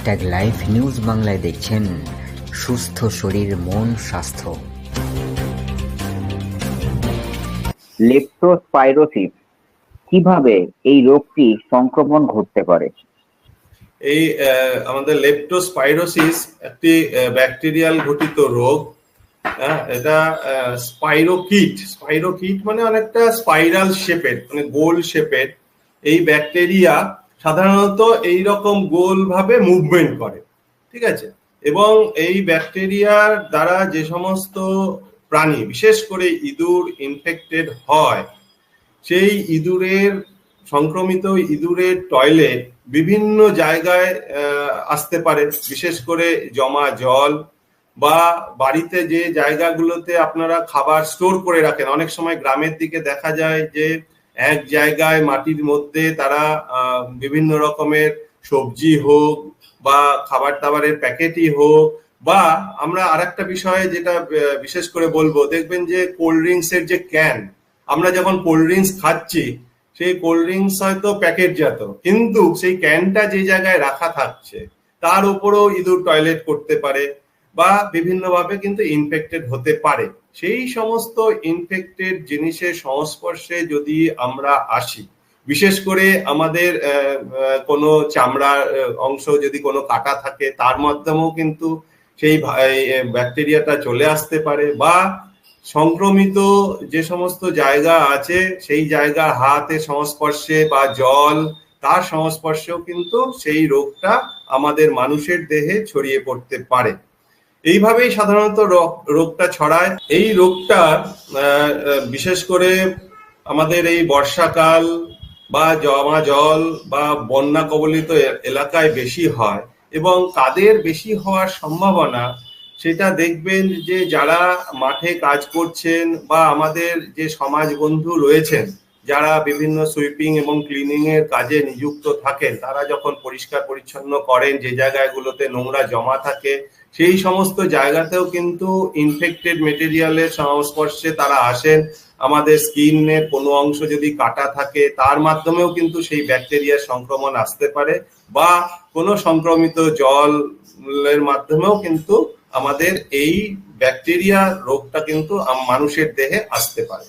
Hashtag live news বাংলায় দেখছেন সুস্থ শরীর মন স্বাস্থ্য। লেপ্টোস্পাইরোসিস কীভাবে এই রোগটি সংক্রমণ ঘটতে পারে? এই আহ, আমাদের লেপ্টোস্পাইরোসিস একটি ব্যাকটেরিয়াল ঘটিত রোগ। হ্যাঁ, এটা স্পাইরোকিট। স্পাইরোকিট মানে অনেকটা স্পাইরাল শেপের মানে গোল শেপের। এই ব্যাকটেরিয়া সাধারণত এই রকম গোল ভাবে মুভমেন্ট করে, ঠিক আছে? এবং এই ব্যাকটেরিয়ার দ্বারা যে সমস্ত প্রাণী, বিশেষ করে ইঁদুর ইনফেক্টেড হয়, সেই ইঁদুরের, সংক্রমিত ইঁদুরের টয়লেট বিভিন্ন জায়গায় আসতে পারে। বিশেষ করে জমা জল বা বাড়িতে যে জায়গাগুলোতে আপনারা খাবার স্টোর করে রাখেন, অনেক সময় গ্রামের দিকে দেখা যায় যে এক জায়গায় মাটির মধ্যে তারা বিভিন্ন রকমের সবজি হোক বা খাবার দাবারের প্যাকেটই হোক বা আমরা আর একটা বিষয়ে যেটা বিশেষ করে বলব, দেখবেন যে কোল্ড ড্রিঙ্কস এর যে ক্যান, আমরা যখন কোল্ড ড্রিঙ্কস খাচ্ছি, সেই কোল্ড ড্রিঙ্কস হয়তো প্যাকেটজাত, কিন্তু সেই ক্যানটা যে জায়গায় রাখা থাকছে, তার উপরেও ইঁদুর টয়লেট করতে পারে বা বিভিন্নভাবে কিন্তু ইনফেক্টেড হতে পারে। সেই সমস্ত ইনফেক্টেড জিনিসের সংস্পর্শে যদি আমরা আসি, বিশেষ করে আমাদের কোনো চামড়ার অংশ যদি কোনো কাটা থাকে, তার মাধ্যমেও কিন্তু সেই ব্যাকটেরিয়াটা চলে আসতে পারে বা সংক্রমিত যে সমস্ত জায়গা আছে, সেই জায়গা হাতে সংস্পর্শে বা জল, তার সংস্পর্শেও কিন্তু সেই রোগটা আমাদের মানুষের দেহে ছড়িয়ে পড়তে পারে। এইভাবেই সাধারণত রোগ- রোগটা ছড়ায়। এই রোগটা বিশেষ করে আমাদের এই বর্ষাকাল বা জমা জল বা বন্যা কবলিত এলাকায় বেশি হয় এবং কাদের বেশি হওয়ার সম্ভাবনা, সেটা দেখবেন যে যারা মাঠে কাজ করছেন বা আমাদের যে সমাজ বন্ধু রয়েছেন, যারা বিভিন্ন সুইপিং এবং ক্লিনিং এর কাজে নিযুক্ত থাকেন, তারা যখন পরিষ্কার পরিচ্ছন্ন করেন, যে জায়গাগুলোতে নোংরা জমা থাকে সেই সমস্ত জায়গাতেও কিন্তু ইনফেক্টেড মেটেরিয়ালের সংস্পর্শে তারা আসেন। আমাদের স্কিনের কোনো অংশ যদি কাটা থাকে, তার মাধ্যমেও কিন্তু সেই ব্যাকটেরিয়ার সংক্রমণ আসতে পারে বা কোনো সংক্রমিত জলের মাধ্যমেও কিন্তু আমাদের এই ব্যাকটেরিয়া রোগটা কিন্তু মানুষের দেহে আসতে পারে।